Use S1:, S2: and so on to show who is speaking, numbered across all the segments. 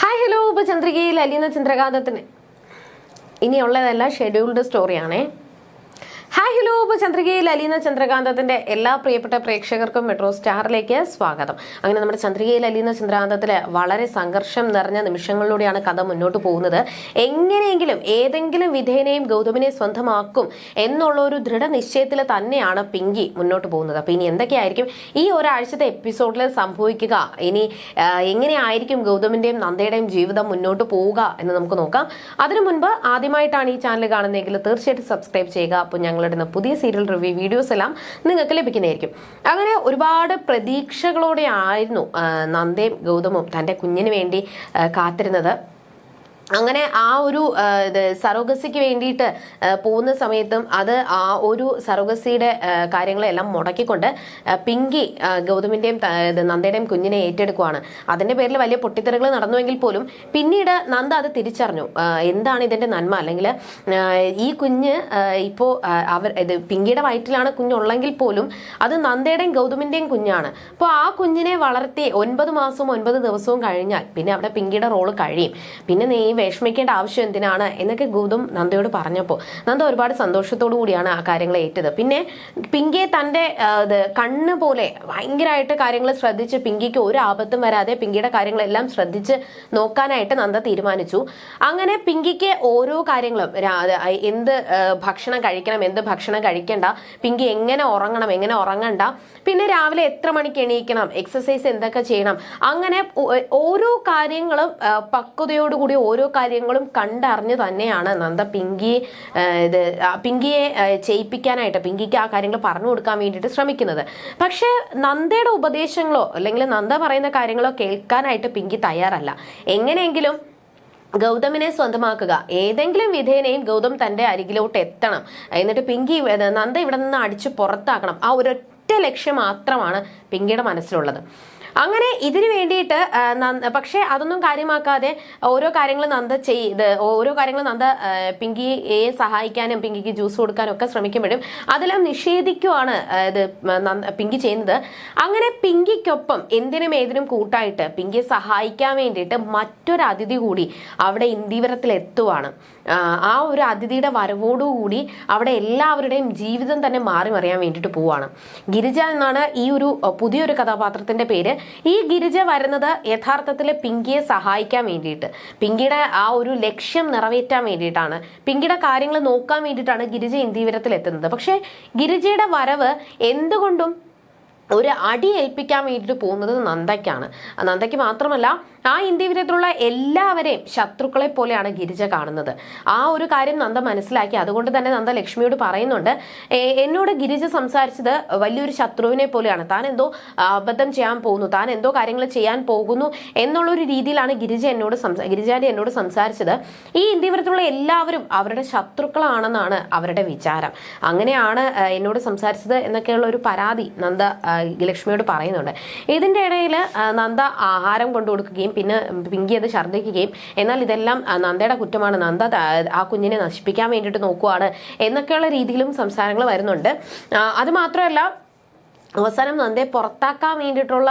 S1: Hi hello ഉപചന്ദ്രികയിൽ അലിയുന്ന ചന്ദ്രകാന്തത്തിന്. ഇനിയുള്ളതല്ല ഷെഡ്യൂൾഡ് സ്റ്റോറിയാണേ ഹായ് ഹലോ ചന്ദ്രികയിൽ അലീന ചന്ദ്രകാന്തത്തിന്റെ എല്ലാ പ്രിയപ്പെട്ട പ്രേക്ഷകർക്കും മെട്രോ സ്റ്റാറിലേക്ക് സ്വാഗതം. അങ്ങനെ നമ്മുടെ ചന്ദ്രികയിൽ അലീന ചന്ദ്രകാന്തത്തിൽ വളരെ സംഘർഷം നിറഞ്ഞ നിമിഷങ്ങളിലൂടെയാണ് കഥ മുന്നോട്ട് പോകുന്നത്. എങ്ങനെയെങ്കിലും ഏതെങ്കിലും വിധേനയും ഗൗതമിനെ സ്വന്തമാക്കും എന്നുള്ള ഒരു ദൃഢനിശ്ചയത്തിൽ തന്നെയാണ് പിങ്കി മുന്നോട്ട് പോകുന്നത്. അപ്പോൾ ഇനി എന്തൊക്കെയായിരിക്കും ഈ ഒരാഴ്ചത്തെ എപ്പിസോഡിൽ സംഭവിക്കുക? ഇനി എങ്ങനെയായിരിക്കും ഗൗതമിന്റെയും നന്ദയുടെയും ജീവിതം മുന്നോട്ട് പോവുക എന്ന് നമുക്ക് നോക്കാം. അതിനു മുൻപ് ആദ്യമായിട്ടാണ് ഈ ചാനൽ കാണുന്നതെങ്കിൽ തീർച്ചയായിട്ടും സബ്സ്ക്രൈബ് ചെയ്യുക. അപ്പോൾ ഞങ്ങളിടുന്ന പുതിയ സീരിയൽ റിവ്യൂ വീഡിയോസ് എല്ലാം നിങ്ങൾക്ക് ലഭിക്കുന്നതായിരിക്കും. അങ്ങനെ ഒരുപാട് പ്രതീക്ഷകളോടെ ആയിരുന്നു നന്ദയും ഗൗതമും തന്റെ കുഞ്ഞിന് വേണ്ടി കാത്തിരുന്നത്. അങ്ങനെ ആ ഒരു സറോഗസിക്ക് വേണ്ടിയിട്ട് പോകുന്ന സമയത്തും അത് ആ ഒരു സറോഗസിയുടെ കാര്യങ്ങളെല്ലാം മുടക്കിക്കൊണ്ട് പിങ്കി ഗൗതമിന്റെയും നന്ദയുടെയും കുഞ്ഞിനെ ഏറ്റെടുക്കുവാണ്. അതിന്റെ പേരിൽ വലിയ പൊട്ടിത്തെറികൾ നടന്നുവെങ്കിൽ പോലും പിന്നീട് നന്ദ അത് തിരിച്ചറിഞ്ഞു. എന്താണ് ഇതിന്റെ നന്മ? അല്ലെങ്കിൽ ഈ കുഞ്ഞ് ഇപ്പോൾ അവർ ഇത് പിങ്കിയുടെ വയറ്റിലാണ് കുഞ്ഞുള്ളെങ്കിൽ പോലും അത് നന്ദയുടെയും ഗൗതമിന്റെയും കുഞ്ഞാണ്. അപ്പോൾ ആ കുഞ്ഞിനെ വളർത്തി ഒൻപത് മാസവും ഒൻപത് ദിവസവും കഴിഞ്ഞാൽ പിന്നെ അവിടെ പിങ്കിയുടെ റോൾ കഴിയും. പിന്നെ വിഷമിക്കേണ്ട ആവശ്യം എന്തിനാണ് എന്നൊക്കെ ഗൗതം നന്ദയോട് പറഞ്ഞപ്പോൾ നന്ദ ഒരുപാട് സന്തോഷത്തോടു കൂടിയാണ് ആ കാര്യങ്ങൾ ഏറ്റത്. പിന്നെ പിങ്കിയെ തന്റെ ഇത് കണ്ണ് പോലെ ഭയങ്കരമായിട്ട് കാര്യങ്ങൾ ശ്രദ്ധിച്ച് പിങ്കിക്ക് ഒരു ആപത്തും വരാതെ പിങ്കിയുടെ കാര്യങ്ങളെല്ലാം ശ്രദ്ധിച്ച് നോക്കാനായിട്ട് നന്ദ തീരുമാനിച്ചു. അങ്ങനെ പിങ്കിക്ക് ഓരോ കാര്യങ്ങളും എന്ത് ഭക്ഷണം കഴിക്കണം എന്ത് ഭക്ഷണം കഴിക്കണ്ട പിങ്കി എങ്ങനെ ഉറങ്ങണം എങ്ങനെ ഉറങ്ങണ്ട പിന്നെ രാവിലെ എത്ര മണിക്ക് എണീക്കണം എക്സസൈസ് എന്തൊക്കെ ചെയ്യണം അങ്ങനെ ഓരോ കാര്യങ്ങളും പക്വതയോടുകൂടി ഓരോ കാര്യങ്ങളും കണ്ടറിഞ്ഞു തന്നെയാണ് നന്ദ പിങ്കി ഇത് പിങ്കിയെ ചെയ്യിപ്പിക്കാനായിട്ട് പിങ്കിക്ക് ആ കാര്യങ്ങൾ പറഞ്ഞു കൊടുക്കാൻ വേണ്ടിയിട്ട് ശ്രമിക്കുന്നത്. പക്ഷേ നന്ദയുടെ ഉപദേശങ്ങളോ അല്ലെങ്കിൽ നന്ദ പറയുന്ന കാര്യങ്ങളോ കേൾക്കാനായിട്ട് പിങ്കി തയ്യാറല്ല. എങ്ങനെയെങ്കിലും ഗൗതമിനെ സ്വന്തമാക്കുക. ഏതെങ്കിലും വിധേനയും ഗൗതം തന്റെ അരികിലോട്ട് എത്തണം. എന്നിട്ട് പിങ്കി നന്ദ ഇവിടെ നിന്ന് അടിച്ചു പുറത്താക്കണം. ആ ഒരൊറ്റ ലക്ഷ്യം മാത്രമാണ് പിങ്കിയുടെ മനസ്സിലുള്ളത്. അങ്ങനെ ഇതിനു വേണ്ടിയിട്ട് പക്ഷേ അതൊന്നും കാര്യമാക്കാതെ ഓരോ കാര്യങ്ങൾ നന്ദ ചെയ്ത് ഓരോ കാര്യങ്ങൾ നന്ദ പിങ്കിയെ സഹായിക്കാനും പിങ്കിക്ക് ജ്യൂസ് കൊടുക്കാനും ഒക്കെ ശ്രമിക്കുമ്പോഴും അതെല്ലാം നിഷേധിക്കുവാണ് ഇത് പിങ്കി ചെയ്യുന്നത്. അങ്ങനെ പിങ്കിക്കൊപ്പം എന്തിനും ഏതിനും കൂട്ടായിട്ട് പിങ്കിയെ സഹായിക്കാൻ വേണ്ടിയിട്ട് മറ്റൊരു അതിഥി കൂടി അവിടെ ഇന്ദീവരത്തിൽ എത്തുവാണ് ആ ഒരു അതിഥിയുടെ വരവോടുകൂടി അവിടെ എല്ലാവരുടെയും ജീവിതം തന്നെ മാറി മറിയാൻ വേണ്ടിയിട്ട് പോവാണ്. ഗിരിജ എന്നാണ് ഈ ഒരു പുതിയൊരു കഥാപാത്രത്തിന്റെ പേര്. ഈ ഗിരിജ വരുന്നത് യഥാർത്ഥത്തിൽ പിങ്കിയെ സഹായിക്കാൻ വേണ്ടിയിട്ട്. പിങ്കിയുടെ ആ ഒരു ലക്ഷ്യം നിറവേറ്റാൻ വേണ്ടിയിട്ടാണ്. പിങ്കിയുടെ കാര്യങ്ങൾ നോക്കാൻ വേണ്ടിയിട്ടാണ് ഗിരിജ ഇന്ത്യവരത്തിൽ എത്തുന്നത് പക്ഷേ ഗിരിജയുടെ വരവ് എന്തുകൊണ്ടും ഒരു അടി ഏൽപ്പിക്കാൻ വേണ്ടിയിട്ട് പോകുന്നത് നന്ദയ്ക്കാണ്. നന്ദയ്ക്ക് മാത്രമല്ല ആ ഇന്ത്യ ഇന്ത്യവിധത്തിലുള്ള എല്ലാവരെയും ശത്രുക്കളെ പോലെയാണ് ഗിരിജ കാണുന്നത്. ആ ഒരു കാര്യം നന്ദ മനസ്സിലാക്കി. അതുകൊണ്ട് തന്നെ നന്ദ ലക്ഷ്മിയോട് പറയുന്നുണ്ട് എന്നോട് ഗിരിജ സംസാരിച്ചത് വലിയൊരു ശത്രുവിനെ പോലെയാണ്. താൻ എന്തോ അബദ്ധം ചെയ്യാൻ പോകുന്നു താൻ എന്തോ കാര്യങ്ങൾ ചെയ്യാൻ പോകുന്നു എന്നുള്ളൊരു രീതിയിലാണ് ഗിരിജ എന്നോട് ഗിരിജാന്റെ എന്നോട് സംസാരിച്ചത്. ഈ ഇന്ത്യ ഇന്ത്യവിധത്തിലുള്ള എല്ലാവരും അവരുടെ ശത്രുക്കളാണെന്നാണ് അവരുടെ വിചാരം. അങ്ങനെയാണ് എന്നോട് സംസാരിച്ചത് എന്നൊക്കെയുള്ള ഒരു പരാതി നന്ദ ലക്ഷ്മിയോട് പറയുന്നുണ്ട്. ഇതിന്റെ ഇടയിൽ നന്ദ ആഹാരം കൊണ്ടു കൊടുക്കുകയും പിന്നെ പിങ്കി അത് ഛർദ്ദിക്കുകയും എന്നാൽ ഇതെല്ലാം നന്ദയുടെ കുറ്റമാണ്. നന്ദ ആ കുഞ്ഞിനെ നശിപ്പിക്കാൻ വേണ്ടിയിട്ട് നോക്കുവാണ് എന്നൊക്കെയുള്ള രീതിയിലും സംസാരങ്ങൾ വരുന്നുണ്ട്. അത് മാത്രമല്ല അവസാനം നന്ദേ പുറത്താക്കാൻ വേണ്ടിയിട്ടുള്ള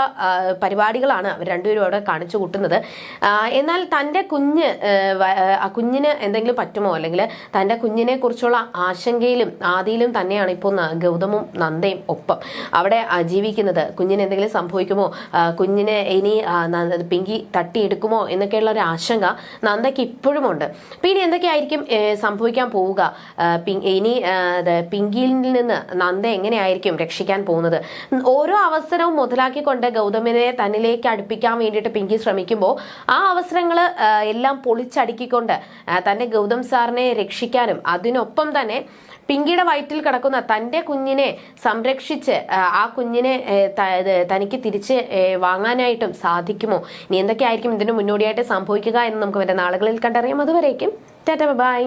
S1: പരിപാടികളാണ് അവർ രണ്ടുപേരും അവിടെ കാണിച്ചു കൂട്ടുന്നത്. എന്നാൽ തന്റെ കുഞ്ഞ് കുഞ്ഞിന് എന്തെങ്കിലും പറ്റുമോ? അല്ലെങ്കിൽ തന്റെ കുഞ്ഞിനെ കുറിച്ചുള്ള ആശങ്കയിലും ആദിയിലും തന്നെയാണ് ഇപ്പോൾ ഗൗതമും നന്ദയും ഒപ്പം അവിടെ ജീവിക്കുന്നത്. കുഞ്ഞിന് എന്തെങ്കിലും സംഭവിക്കുമോ? കുഞ്ഞിനെ ഇനി പിങ്കി തട്ടിയെടുക്കുമോ? എന്നൊക്കെയുള്ള ഒരു ആശങ്ക നന്ദയ്ക്ക് ഇപ്പോഴും ഉണ്ട്. പിന്നെ എന്തൊക്കെയായിരിക്കും സംഭവിക്കാൻ പോവുക? ഇനി പിങ്കിയിൽ നിന്ന് നന്ദ എങ്ങനെയായിരിക്കും രക്ഷിക്കാൻ പോകുന്നത്? ഓരോ അവസരവും മുതലാക്കിക്കൊണ്ട് ഗൗതമിനെ തന്നിലേക്ക് അടുപ്പിക്കാൻ വേണ്ടിയിട്ട് പിങ്കി ശ്രമിക്കുമ്പോൾ ആ അവസരങ്ങൾ എല്ലാം പൊളിച്ചടുക്കിക്കൊണ്ട് തന്റെ ഗൗതം സാറിനെ രക്ഷിക്കാനും അതിനൊപ്പം തന്നെ പിങ്കിയുടെ വയറ്റിൽ കിടക്കുന്ന തന്റെ കുഞ്ഞിനെ സംരക്ഷിച്ച് ആ, കുഞ്ഞിനെ തനിക്ക് തിരിച്ച് വാങ്ങാനായിട്ടും സാധിക്കുമോ? ഇനി എന്തൊക്കെയായിരിക്കും ഇതിന് മുന്നോടിയായിട്ട് സംഭവിക്കുക എന്ന് നമുക്ക് വരെ നാളുകളിൽ കണ്ടറിയാം. അതുവരേക്കും ടാറ്റ ബൈ.